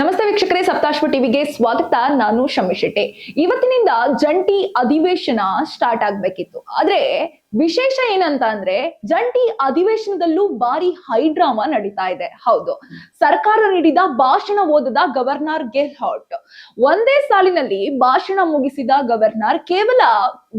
ನಮಸ್ತೆ ವೀಕ್ಷಕರೇ, ಸಪ್ತಾಶ್ವ ಟಿವಿಗೆ ಸ್ವಾಗತ. ನಾನು ಶಮಿ ಶೆಟ್ಟಿ. ಇವತ್ತಿನಿಂದ ಜಂಟಿ ಅಧಿವೇಶನ ಸ್ಟಾರ್ಟ್ ಆಗ್ಬೇಕಿತ್ತು. ಆದ್ರೆ ವಿಶೇಷ ಏನಂತ ಅಂದ್ರೆ ಜಂಟಿ ಅಧಿವೇಶನದಲ್ಲೂ ಬಾರಿ ಹೈಡ್ರಾಮಾ ನಡೀತಾ ಇದೆ. ಹೌದು. ಸರ್ಕಾರ ನೀಡಿದ ಭಾಷಣ ಓದದ ಗವರ್ನರ್ ಗೆಹ್ಲಾಟ್. ಒಂದೇ ಸಾಲಿನಲ್ಲಿ ಭಾಷಣ ಮುಗಿಸಿದ ಗವರ್ನರ್ ಕೇವಲ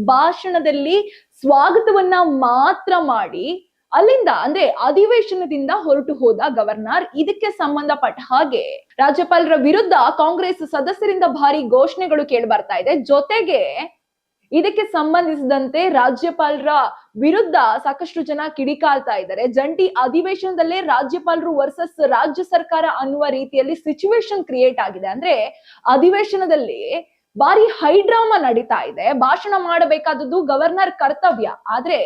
ಭಾಷಣದಲ್ಲಿ ಸ್ವಾಗತವನ್ನ ಮಾತ್ರ ಮಾಡಿ ಅಲ್ಲಿಂದ, ಅಂದ್ರೆ ಅಧಿವೇಶನದಿಂದ ಹೊರಟು ಹೋದ ಗವರ್ನರ್ ಇದಕ್ಕೆ ಸಂಬಂಧಪಟ್ಟ ಹಾಗೆ ರಾಜ್ಯಪಾಲರ ವಿರುದ್ಧ ಕಾಂಗ್ರೆಸ್ ಸದಸ್ಯರಿಂದ ಭಾರಿ ಘೋಷಣೆಗಳು ಕೇಳಿ ಬರ್ತಾ ಇದೆ. ಜೊತೆಗೆ ಇದಕ್ಕೆ ಸಂಬಂಧಿಸಿದಂತೆ ರಾಜ್ಯಪಾಲರ ವಿರುದ್ಧ ಸಾಕಷ್ಟು ಜನ ಕಿಡಿಕಾಲ್ತಾ ಇದ್ದಾರೆ. ಜಂಟಿ ಅಧಿವೇಶನದಲ್ಲೇ ರಾಜ್ಯಪಾಲರು ವರ್ಸಸ್ ರಾಜ್ಯ ಸರ್ಕಾರ ಅನ್ನುವ ರೀತಿಯಲ್ಲಿ ಸಿಚುವೇಶನ್ ಕ್ರಿಯೇಟ್ ಆಗಿದೆ. ಅಂದ್ರೆ ಅಧಿವೇಶನದಲ್ಲಿ ಭಾರಿ ಹೈಡ್ರಾಮಾ ನಡೀತಾ ಇದೆ. ಭಾಷಣ ಮಾಡಬೇಕಾದದ್ದು ಗವರ್ನರ್ ಕರ್ತವ್ಯ. ಆದ್ರೆ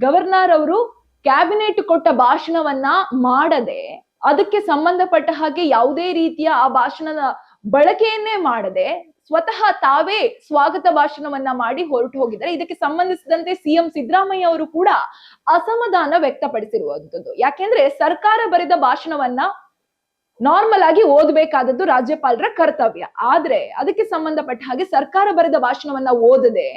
ಗವರ್ನರ್ ಅವರು ಕ್ಯಾಬಿನೆಟ್ ಕೊಟ್ಟ ಭಾಷಣವನ್ನ ಮಾಡದೆ ಅದಕ್ಕೆ ಸಂಬಂಧಪಟ್ಟ ಹಾಗೆ ಯಾವುದೇ ರೀತಿಯ ಆ ಭಾಷಣದ ಬಳಕೆಯನ್ನೇ ಮಾಡದೆ ಸ್ವತಃ ತಾವೇ ಸ್ವಾಗತ ಭಾಷಣವನ್ನ ಮಾಡಿ ಹೊರಟು ಹೋಗಿದ್ದಾರೆ. ಇದಕ್ಕೆ ಸಂಬಂಧಿಸಿದಂತೆ ಸಿಎಂ ಸಿದ್ದರಾಮಯ್ಯ ಅವರು ಕೂಡ ಅಸಮಾಧಾನ ವ್ಯಕ್ತಪಡಿಸಿರುವಂತದ್ದು ಯಾಕೆಂದ್ರೆ ಸರ್ಕಾರ ಬರೆದ ಭಾಷಣವನ್ನ ನಾರ್ಮಲ್ ಆಗಿ ಓದಬೇಕಾದದ್ದು ರಾಜ್ಯಪಾಲರ ಕರ್ತವ್ಯ. ಆದ್ರೆ ಅದಕ್ಕೆ ಸಂಬಂಧಪಟ್ಟ ಹಾಗೆ ಸರ್ಕಾರ ಬರೆದ ಭಾಷಣವನ್ನ ಓದದೆ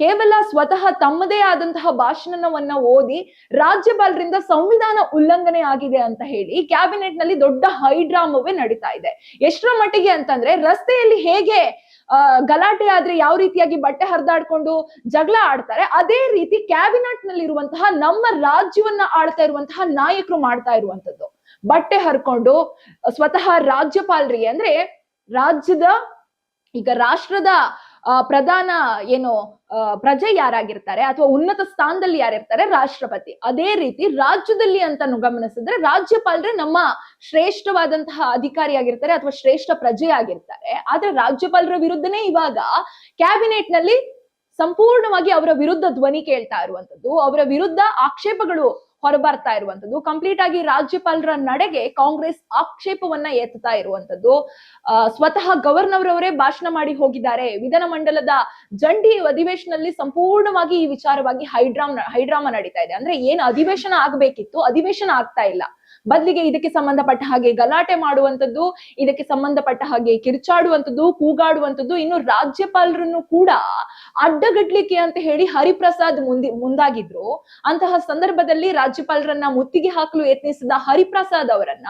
ಕೇವಲ ಸ್ವತಃ ತಮ್ಮದೇ ಆದಂತಹ ಭಾಷಣವನ್ನ ಓದಿ ರಾಜ್ಯಪಾಲರಿಂದ ಸಂವಿಧಾನ ಉಲ್ಲಂಘನೆ ಆಗಿದೆ ಅಂತ ಹೇಳಿ ಕ್ಯಾಬಿನೆಟ್ನಲ್ಲಿ ದೊಡ್ಡ ಹೈಡ್ರಾಮವೇ ನಡೀತಾ ಇದೆ. ಎಷ್ಟರ ಮಟ್ಟಿಗೆ ಅಂತಂದ್ರೆ ರಸ್ತೆಯಲ್ಲಿ ಹೇಗೆ ಗಲಾಟೆ ಆದ್ರೆ ಯಾವ ರೀತಿಯಾಗಿ ಬಟ್ಟೆ ಹರಿದಾಡ್ಕೊಂಡು ಜಗಳ ಆಡ್ತಾರೆ, ಅದೇ ರೀತಿ ಕ್ಯಾಬಿನೆಟ್ನಲ್ಲಿ ಇರುವಂತಹ ನಮ್ಮ ರಾಜ್ಯವನ್ನ ಆಳ್ತಾ ಇರುವಂತಹ ನಾಯಕರು ಮಾಡ್ತಾ ಇರುವಂತದ್ದು ಬಟ್ಟೆ ಹರ್ಕೊಂಡು, ಸ್ವತಃ ರಾಜ್ಯಪಾಲರಿಗೆ ಅಂದ್ರೆ ರಾಜ್ಯದ, ಈಗ ರಾಷ್ಟ್ರದ ಪ್ರಧಾನ ಏನು ಪ್ರಜೆ ಯಾರಾಗಿರ್ತಾರೆ ಅಥವಾ ಉನ್ನತ ಸ್ಥಾನದಲ್ಲಿ ಯಾರಿರ್ತಾರೆ? ರಾಷ್ಟ್ರಪತಿ. ಅದೇ ರೀತಿ ರಾಜ್ಯದಲ್ಲಿ ಅಂತ ಗಮನಿಸಿದ್ರೆ ರಾಜ್ಯಪಾಲರೇ ನಮ್ಮ ಶ್ರೇಷ್ಠವಾದಂತಹ ಅಧಿಕಾರಿಯಾಗಿರ್ತಾರೆ ಅಥವಾ ಶ್ರೇಷ್ಠ ಪ್ರಜೆ ಆಗಿರ್ತಾರೆ. ಆದ್ರೆ ರಾಜ್ಯಪಾಲರ ವಿರುದ್ಧನೇ ಇವಾಗ ಕ್ಯಾಬಿನೆಟ್ನಲ್ಲಿ ಸಂಪೂರ್ಣವಾಗಿ ಅವರ ವಿರುದ್ಧ ಧ್ವನಿ ಕೇಳ್ತಾ ಇರುವಂತದ್ದು ಅವರ ವಿರುದ್ಧ ಆಕ್ಷೇಪಗಳು ಹೊರಬರ್ತಾ ಇರುವಂತದ್ದು ಕಂಪ್ಲೀಟ್ ಆಗಿ ರಾಜ್ಯಪಾಲರ ನಡೆಗೆ ಕಾಂಗ್ರೆಸ್ ಆಕ್ಷೇಪವನ್ನ ಎತ್ತಾ ಇರುವಂತದ್ದು ಸ್ವತಃ ಗವರ್ನರ್ ಅವರೇ ಭಾಷಣ ಮಾಡಿ ಹೋಗಿದ್ದಾರೆ. ವಿಧಾನಮಂಡಲದ ಜಂಟಿ ಅಧಿವೇಶನದಲ್ಲಿ ಸಂಪೂರ್ಣವಾಗಿ ಈ ವಿಚಾರವಾಗಿ ಹೈಡ್ರಾಮ್, ಹೈಡ್ರಾಮಾ ನಡೀತಾ ಇದೆ. ಅಂದ್ರೆ ಏನ್ ಅಧಿವೇಶನ ಆಗ್ಬೇಕಿತ್ತು, ಅಧಿವೇಶನ ಆಗ್ತಾ ಇಲ್ಲ. ಬದಲಿಗೆ ಇದಕ್ಕೆ ಸಂಬಂಧಪಟ್ಟ ಹಾಗೆ ಗಲಾಟೆ ಮಾಡುವಂತದ್ದು ಇದಕ್ಕೆ ಸಂಬಂಧಪಟ್ಟ ಹಾಗೆ ಕಿರ್ಚಾಡುವಂತದ್ದು ಕೂಗಾಡುವಂತದ್ದು ಇನ್ನು ರಾಜ್ಯಪಾಲರನ್ನು ಕೂಡ ಅಡ್ಡಗಟ್ಟಲಿಕ್ಕೆ ಅಂತ ಹೇಳಿ ಹರಿಪ್ರಸಾದ್ ಮುಂದಿ, ಮುಂದಾಗಿದ್ರು. ಅಂತಹ ಸಂದರ್ಭದಲ್ಲಿ ರಾಜ್ಯಪಾಲರನ್ನ ಮುತ್ತಿಗೆ ಹಾಕಲು ಯತ್ನಿಸಿದ ಹರಿಪ್ರಸಾದ್ ಅವರನ್ನ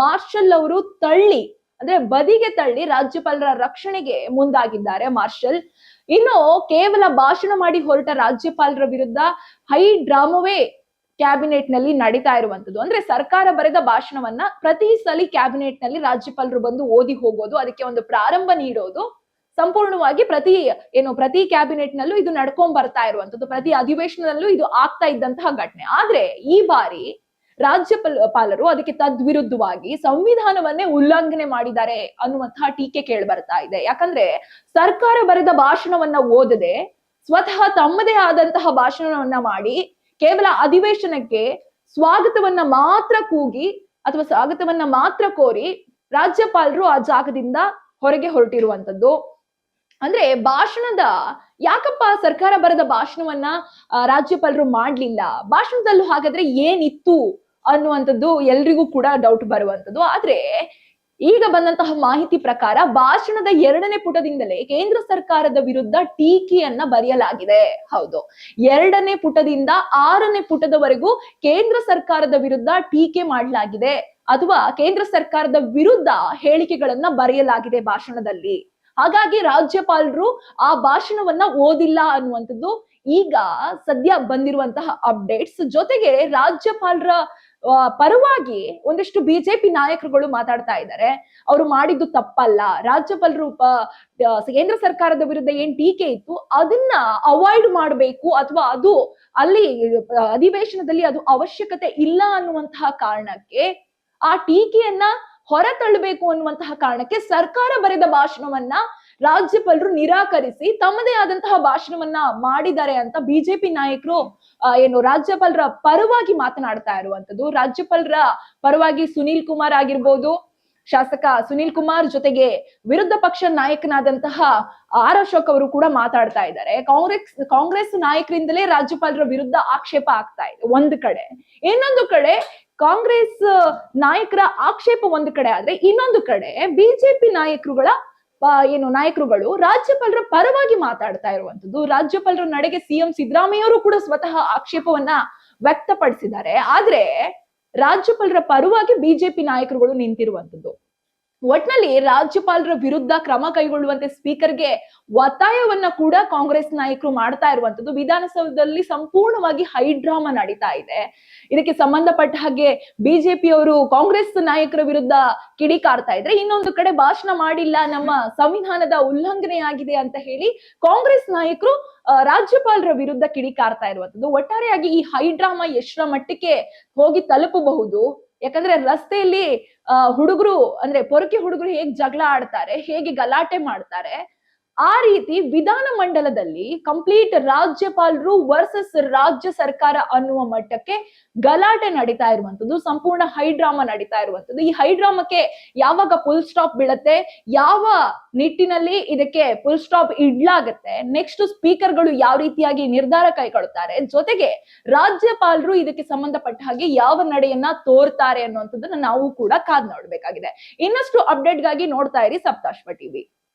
ಮಾರ್ಷಲ್ ಅವರು ತಳ್ಳಿ, ಅಂದ್ರೆ ಬದಿಗೆ ತಳ್ಳಿ ರಾಜ್ಯಪಾಲರ ರಕ್ಷಣೆಗೆ ಮುಂದಾಗಿದ್ದಾರೆ ಮಾರ್ಷಲ್. ಇನ್ನು ಕೇವಲ ಭಾಷಣ ಮಾಡಿ ಹೊರಟ ರಾಜ್ಯಪಾಲರ ವಿರುದ್ಧ ಹೈ ಡ್ರಾಮವೇ ಕ್ಯಾಬಿನೆಟ್ನಲ್ಲಿ ನಡೀತಾ ಇರುವಂತದ್ದು ಅಂದ್ರೆ ಸರ್ಕಾರ ಬರೆದ ಭಾಷಣವನ್ನ ಪ್ರತಿ ಸಲಿ ಕ್ಯಾಬಿನೆಟ್ನಲ್ಲಿ ರಾಜ್ಯಪಾಲರು ಬಂದು ಓದಿ ಹೋಗೋದು, ಅದಕ್ಕೆ ಒಂದು ಪ್ರಾರಂಭ ನೀಡೋದು, ಸಂಪೂರ್ಣವಾಗಿ ಪ್ರತಿ, ಏನು ಪ್ರತಿ ಕ್ಯಾಬಿನೆಟ್ ನಲ್ಲೂ ಇದು ನಡ್ಕೊಂಡ್ ಬರ್ತಾ ಇರುವಂತದ್ದು ಪ್ರತಿ ಅಧಿವೇಶನದಲ್ಲೂ ಇದು ಆಗ್ತಾ ಇದ್ದಂತಹ ಘಟನೆ. ಆದ್ರೆ ಈ ಬಾರಿ ರಾಜ್ಯಪಾಲರು ಪಾಲರು ಅದಕ್ಕೆ ತದ್ವಿರುದ್ಧವಾಗಿ ಸಂವಿಧಾನವನ್ನೇ ಉಲ್ಲಂಘನೆ ಮಾಡಿದ್ದಾರೆ ಅನ್ನುವಂತಹ ಟೀಕೆ ಕೇಳಿ ಬರ್ತಾ ಇದೆ. ಯಾಕಂದ್ರೆ ಸರ್ಕಾರ ಬರೆದ ಭಾಷಣವನ್ನ ಓದದೆ ಸ್ವತಃ ತಮ್ಮದೇ ಆದಂತಹ ಭಾಷಣವನ್ನ ಮಾಡಿ ಕೇವಲ ಅಧಿವೇಶನಕ್ಕೆ ಸ್ವಾಗತವನ್ನ ಮಾತ್ರ ಕೂಗಿ ಅಥವಾ ಸ್ವಾಗತವನ್ನ ಮಾತ್ರ ಕೋರಿ ರಾಜ್ಯಪಾಲರು ಆ ಜಾಗದಿಂದ ಹೊರಗೆ ಹೊರಟಿರುವಂತದ್ದು ಅಂದ್ರೆ ಭಾಷಣದ ಯಾಕಪ್ಪ ಸರ್ಕಾರ ಬರೆದ ಭಾಷಣವನ್ನ ರಾಜ್ಯಪಾಲರು ಮಾಡ್ಲಿಲ್ಲ? ಭಾಷಣದಲ್ಲೂ ಹಾಗಾದ್ರೆ ಏನಿತ್ತು ಅನ್ನುವಂಥದ್ದು ಎಲ್ರಿಗೂ ಕೂಡ ಡೌಟ್ ಬರುವಂತದ್ದು ಆದ್ರೆ ಈಗ ಬಂದಂತಹ ಮಾಹಿತಿ ಪ್ರಕಾರ ಭಾಷಣದ ಎರಡನೇ ಪುಟದಿಂದಲೇ ಕೇಂದ್ರ ಸರ್ಕಾರದ ವಿರುದ್ಧ ಟೀಕೆಯನ್ನ ಬರೆಯಲಾಗಿದೆ. ಹೌದು. ಎರಡನೇ ಪುಟದಿಂದ ಆರನೇ ಪುಟದವರೆಗೂ ಕೇಂದ್ರ ಸರ್ಕಾರದ ವಿರುದ್ಧ ಟೀಕೆ ಮಾಡಲಾಗಿದೆ. ಅಥವಾ ಕೇಂದ್ರ ಸರ್ಕಾರದ ವಿರುದ್ಧ ಹೇಳಿಕೆಗಳನ್ನ ಬರೆಯಲಾಗಿದೆ ಭಾಷಣದಲ್ಲಿ. ಹಾಗಾಗಿ ರಾಜ್ಯಪಾಲರು ಆ ಭಾಷಣವನ್ನ ಓದಿಲ್ಲ ಅನ್ನುವಂಥದ್ದು ಈಗ ಸದ್ಯ ಬಂದಿರುವಂತಹ ಅಪ್ಡೇಟ್ಸ್. ಜೊತೆಗೆ ರಾಜ್ಯಪಾಲರ ಪರವಾಗಿ ಒಂದಿಷ್ಟು ಬಿಜೆಪಿ ನಾಯಕರುಗಳು ಮಾತಾಡ್ತಾ ಇದ್ದಾರೆ. ಅವರು ಮಾಡಿದ್ದು ತಪ್ಪಲ್ಲ. ರಾಜ್ಯಪಾಲ ಆ, ಕೇಂದ್ರ ಸರ್ಕಾರದ ವಿರುದ್ಧ ಏನ್ ಟೀಕೆ ಇತ್ತು ಅದನ್ನ ಅವಾಯ್ಡ್ ಮಾಡಬೇಕು ಅಥವಾ ಅದು ಅಲ್ಲಿ ಅಧಿವೇಶನದಲ್ಲಿ ಅದು ಅವಶ್ಯಕತೆ ಇಲ್ಲ ಅನ್ನುವಂತಹ ಕಾರಣಕ್ಕೆ ಆ ಟೀಕೆಯನ್ನ ಹೊರತಳ್ಳಬೇಕು ಅನ್ನುವಂತಹ ಕಾರಣಕ್ಕೆ ಸರ್ಕಾರ ಬರೆದ ಭಾಷಣವನ್ನ ರಾಜ್ಯಪಾಲರು ನಿರಾಕರಿಸಿ ತಮ್ಮದೇ ಆದಂತಹ ಭಾಷಣವನ್ನ ಮಾಡಿದ್ದಾರೆ ಅಂತ ಬಿಜೆಪಿ ನಾಯಕರು ಏನು ರಾಜ್ಯಪಾಲರ ಪರವಾಗಿ ಮಾತನಾಡ್ತಾ ಇರುವಂತದ್ದು ರಾಜ್ಯಪಾಲರ ಪರವಾಗಿ ಸುನೀಲ್ ಕುಮಾರ್ ಆಗಿರ್ಬೋದು, ಶಾಸಕ ಸುನೀಲ್ ಕುಮಾರ್ ಜೊತೆಗೆ ವಿರುದ್ಧ ಪಕ್ಷ ನಾಯಕನಾದಂತಹ ಆರ್ ಅಶೋಕ್ ಅವರು ಕೂಡ ಮಾತಾಡ್ತಾ ಇದ್ದಾರೆ. ಕಾಂಗ್ರೆಸ್ ಕಾಂಗ್ರೆಸ್ ನಾಯಕರಿಂದಲೇ ರಾಜ್ಯಪಾಲರ ವಿರುದ್ಧ ಆಕ್ಷೇಪ ಆಗ್ತಾ ಇದೆ, ಒಂದು ಕಡೆ. ಇನ್ನೊಂದು ಕಡೆ, ಕಾಂಗ್ರೆಸ್ ನಾಯಕರ ಆಕ್ಷೇಪ ಒಂದು ಕಡೆ ಆದ್ರೆ ಇನ್ನೊಂದು ಕಡೆ ಬಿಜೆಪಿ ನಾಯಕರುಗಳ ಏನು ನಾಯಕರುಗಳು ರಾಜ್ಯಪಾಲರ ಪರವಾಗಿ ಮಾತಾಡ್ತಾ ಇರುವಂತದ್ದು ರಾಜ್ಯಪಾಲರ ನಡೆಗೆ ಸಿಎಂ ಸಿದ್ದರಾಮಯ್ಯವರು ಕೂಡ ಸ್ವತಃ ಆಕ್ಷೇಪವನ್ನ ವ್ಯಕ್ತಪಡಿಸಿದ್ದಾರೆ. ಆದ್ರೆ ರಾಜ್ಯಪಾಲರ ಪರವಾಗಿ ಬಿಜೆಪಿ ನಾಯಕರುಗಳು ನಿಂತಿರುವಂತದ್ದು ಒಟ್ನಲ್ಲಿ ರಾಜ್ಯಪಾಲರ ವಿರುದ್ಧ ಕ್ರಮ ಕೈಗೊಳ್ಳುವಂತೆ ಸ್ಪೀಕರ್ಗೆ ಒತ್ತಾಯವನ್ನ ಕೂಡ ಕಾಂಗ್ರೆಸ್ ನಾಯಕರು ಮಾಡ್ತಾ ಇರುವಂತದ್ದು ವಿಧಾನಸೌಧದಲ್ಲಿ ಸಂಪೂರ್ಣವಾಗಿ ಹೈಡ್ರಾಮಾ ನಡೀತಾ ಇದೆ. ಇದಕ್ಕೆ ಸಂಬಂಧಪಟ್ಟ ಹಾಗೆ ಬಿಜೆಪಿಯವರು ಕಾಂಗ್ರೆಸ್ ನಾಯಕರ ವಿರುದ್ಧ ಕಿಡಿಕಾರ್ತಾ ಇದ್ರೆ ಇನ್ನೊಂದು ಕಡೆ ಭಾಷಣ ಮಾಡಿಲ್ಲ, ನಮ್ಮ ಸಂವಿಧಾನದ ಉಲ್ಲಂಘನೆಯಾಗಿದೆ ಅಂತ ಹೇಳಿ ಕಾಂಗ್ರೆಸ್ ನಾಯಕರು ರಾಜ್ಯಪಾಲರ ವಿರುದ್ಧ ಕಿಡಿಕಾರ್ತಾ ಇರುವಂತದ್ದು ಒಟ್ಟಾರೆಯಾಗಿ ಈ ಹೈಡ್ರಾಮಾ ಎಷ್ಟರ ಮಟ್ಟಕ್ಕೆ ಹೋಗಿ ತಲುಪಬಹುದು? ಯಾಕಂದ್ರೆ ರಸ್ತೆಯಲ್ಲಿ ಹುಡುಗರು ಅಂದ್ರೆ ಪೊರಕೆ ಹುಡುಗರು ಹೇಗ್ ಜಗಳ ಆಡ್ತಾರೆ ಹೇಗೆ ಗಲಾಟೆ ಮಾಡ್ತಾರೆ ಆ ರೀತಿ ವಿಧಾನ ಮಂಡಲದಲ್ಲಿ ಕಂಪ್ಲೀಟ್ ರಾಜ್ಯಪಾಲರು ವರ್ಸಸ್ ರಾಜ್ಯ ಸರ್ಕಾರ ಅನ್ನುವ ಮಟ್ಟಕ್ಕೆ ಗಲಾಟೆ ನಡೀತಾ ಇರುವಂತದ್ದು ಸಂಪೂರ್ಣ ಹೈಡ್ರಾಮಾ ನಡೀತಾ ಇರುವಂತದ್ದು ಈ ಹೈಡ್ರಾಮಕ್ಕೆ ಯಾವಾಗ ಫುಲ್ ಸ್ಟಾಪ್ ಬೀಳತ್ತೆ, ಯಾವ ನಿಟ್ಟಿನಲ್ಲಿ ಇದಕ್ಕೆ ಫುಲ್ ಸ್ಟಾಪ್ ಇಡ್ಲಾಗತ್ತೆ ನೆಕ್ಸ್ಟ್ ಸ್ಪೀಕರ್ಗಳು ಯಾವ ರೀತಿಯಾಗಿ ನಿರ್ಧಾರ ಕೈಗೊಳ್ಳುತ್ತಾರೆ ಜೊತೆಗೆ ರಾಜ್ಯಪಾಲರು ಇದಕ್ಕೆ ಸಂಬಂಧಪಟ್ಟ ಹಾಗೆ ಯಾವ ನಡೆಯನ್ನ ತೋರ್ತಾರೆ ಅನ್ನುವಂಥದ್ದನ್ನ ನಾವು ಕೂಡ ಕಾದ್ ನೋಡ್ಬೇಕಾಗಿದೆ. ಇನ್ನಷ್ಟು ಅಪ್ಡೇಟ್ಗಾಗಿ ನೋಡ್ತಾ ಇರಿ ಸಪ್ತಾಶ್ವ ಟಿವಿ.